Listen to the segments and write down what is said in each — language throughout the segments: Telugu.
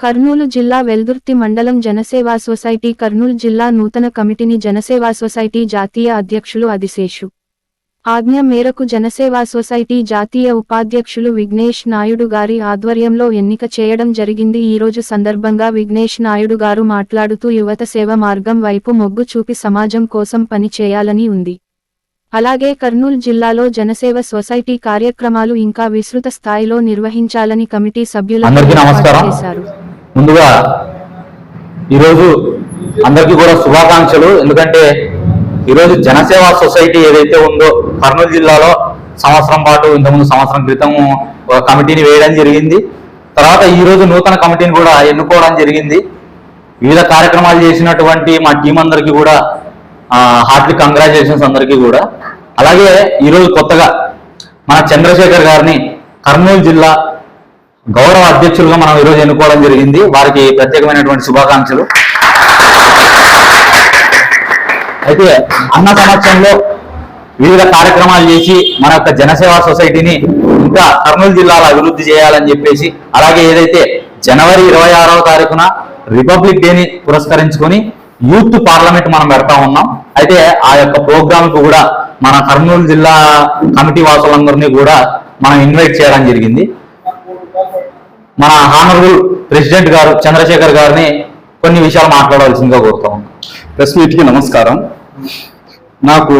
కర్నూలు జిల్లా వెల్దుర్తి మండలం జనసేవా సొసైటీ కర్నూలు జిల్లా నూతన కమిటీని జనసేవా సొసైటీ జాతీయ అధ్యక్షులు అదిశేషు ఆజ్ఞ మేరకు జనసేవా సొసైటీ జాతీయ ఉపాధ్యక్షులు విఘ్నేష్ నాయుడు గారి ఆధ్వర్యంలో ఎన్నిక చేయడం జరిగింది. ఈ రోజు సందర్భంగా విఘ్నేష్ నాయుడు గారు మాట్లాడుతూ యువత సేవ మార్గం వైపు మొగ్గు చూపి సమాజం కోసం పని చేయాలని ఉంది. అలాగే కర్నూలు జిల్లాలో జనసేవ సొసైటీ కార్యక్రమాలు ఇంకా విస్తృత స్థాయిలో నిర్వహించాలని కమిటీ సభ్యులు. చేశారు. ముందుగా ఈరోజు అందరికీ కూడా శుభాకాంక్షలు. ఎందుకంటే ఈరోజు జనసేవ సొసైటీ ఏదైతే ఉందో కర్నూలు జిల్లాలో సంవత్సరం పాటు ఇంతకుముందు సంవత్సరం క్రితం ఒక కమిటీని వేయడం జరిగింది. తర్వాత ఈ రోజు నూతన కమిటీని కూడా ఎన్నుకోవడం జరిగింది. వివిధ కార్యక్రమాలు చేసినటువంటి మా టీం అందరికీ కూడా హార్ట్లీ కంగ్రాచులేషన్స్ అందరికీ కూడా. అలాగే ఈరోజు కొత్తగా మన చంద్రశేఖర్ గారిని కర్నూలు జిల్లా గౌరవ అధ్యక్షులుగా మనం ఈరోజు ఎన్నుకోవడం జరిగింది. వారికి ప్రత్యేకమైనటువంటి శుభాకాంక్షలు. అయితే అన్న సమక్షంలో వివిధ కార్యక్రమాలు చేసి మన యొక్క జనసేవా సొసైటీని ఇంకా కర్నూలు జిల్లాలో అభివృద్ధి చేయాలని చెప్పేసి అలాగే ఏదైతే జనవరి ఇరవై ఆరవ తారీఖున రిపబ్లిక్ డేని పురస్కరించుకొని యూత్ పార్లమెంట్ మనం పెడతా ఉన్నాం. అయితే ఆ యొక్క ప్రోగ్రామ్కు కూడా మన కర్నూలు జిల్లా కమిటీ వాసులందరినీ కూడా మనం ఇన్వైట్ చేయడం జరిగింది. మన హానరబుల్ ప్రెసిడెంట్ గారు చంద్రశేఖర్ గారిని కొన్ని విషయాలు మాట్లాడవలసిందిగా కోరుతా ఉన్నాం. ప్రెస్ మీట్కి నమస్కారం. నాకు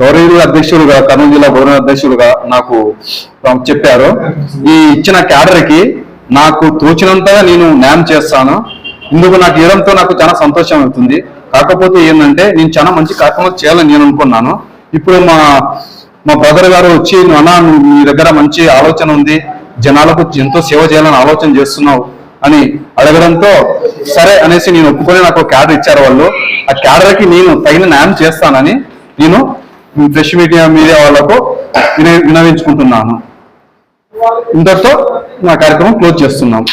గౌరవ అధ్యక్షులుగా కర్నూలు జిల్లా గౌరవ అధ్యక్షులుగా నాకు చెప్పారు. ఈ ఇచ్చిన క్యాడర్కి నాకు తోచినంతగా నేను న్యాయం చేస్తాను. ఇందుకు నాకు ఇవ్వడంతో నాకు చాలా సంతోషం అవుతుంది. కాకపోతే ఏంటంటే నేను చాలా మంచి కార్యక్రమాలు చేయాలని నేను అనుకున్నాను. ఇప్పుడు మా మా బ్రదర్ గారు వచ్చి అన్న మీ దగ్గర మంచి ఆలోచన ఉంది. జనాలకు ఎంతో సేవ చేయాలని ఆలోచన చేస్తున్నావు అని అడగడంతో సరే అనేసి నేను ఒప్పుకొని నాకు క్యాడర్ ఇచ్చారు వాళ్ళు. ఆ క్యాడర్కి నేను తగిన న్యాయం చేస్తానని నేను ఫ్రెష్ మీడియా మీడియా వాళ్ళకు విన వినవించుకుంటున్నాను. ఇంతటితో నా కార్యక్రమం క్లోజ్ చేస్తున్నాం.